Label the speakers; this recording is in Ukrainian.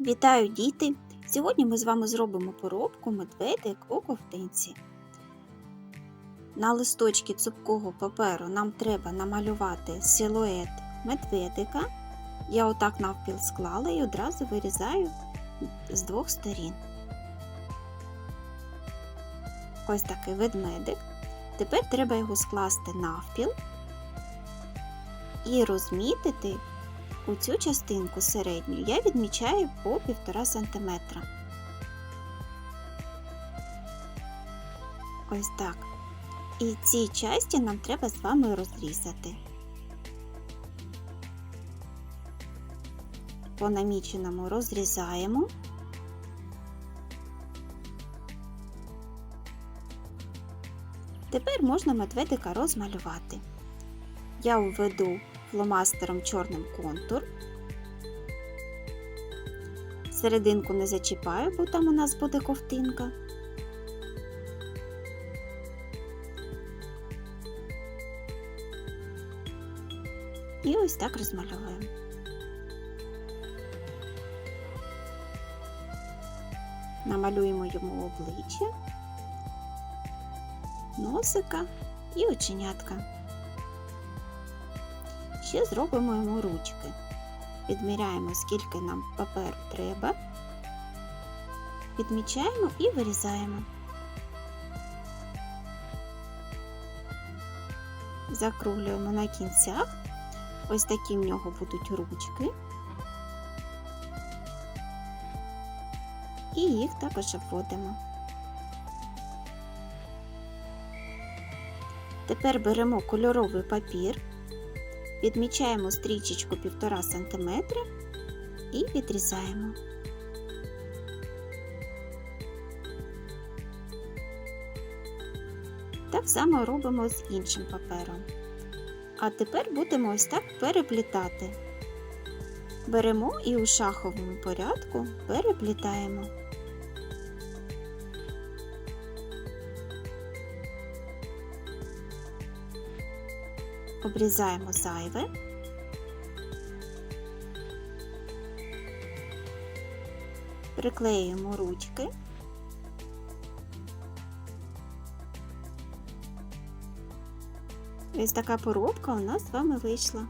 Speaker 1: Вітаю, діти! Сьогодні ми з вами зробимо поробку медведик у ковтинці. На листочки цупкого паперу нам треба намалювати силует медведика. Я отак навпіл склала і одразу вирізаю з двох сторін. Ось такий ведмедик. Тепер треба його скласти навпіл і розмітити у цю частинку середню я відмічаю по 1,5 см. Ось так. І ці часті нам треба з вами розрізати. По наміченому розрізаємо. Тепер можна медведика розмалювати. Я введу фломастером чорним контур. Серединку не зачіпаю, бо там у нас буде ковтинка. І ось так розмальовуємо. Намалюємо йому обличчя, носика і оченятка. Ще зробимо йому ручки. Відміряємо, скільки нам паперу треба. Відмічаємо і вирізаємо. Закруглюємо на кінцях. Ось такі в нього будуть ручки. І їх також обводимо. Тепер беремо кольоровий папір. Відмічаємо стрічечку 1,5 см і відрізаємо. Так само робимо з іншим папером. А тепер будемо ось так переплітати. Беремо і у шаховому порядку переплітаємо. Обрізаємо зайве. Приклеюємо ручки. Ось така поробка у нас з вами вийшла.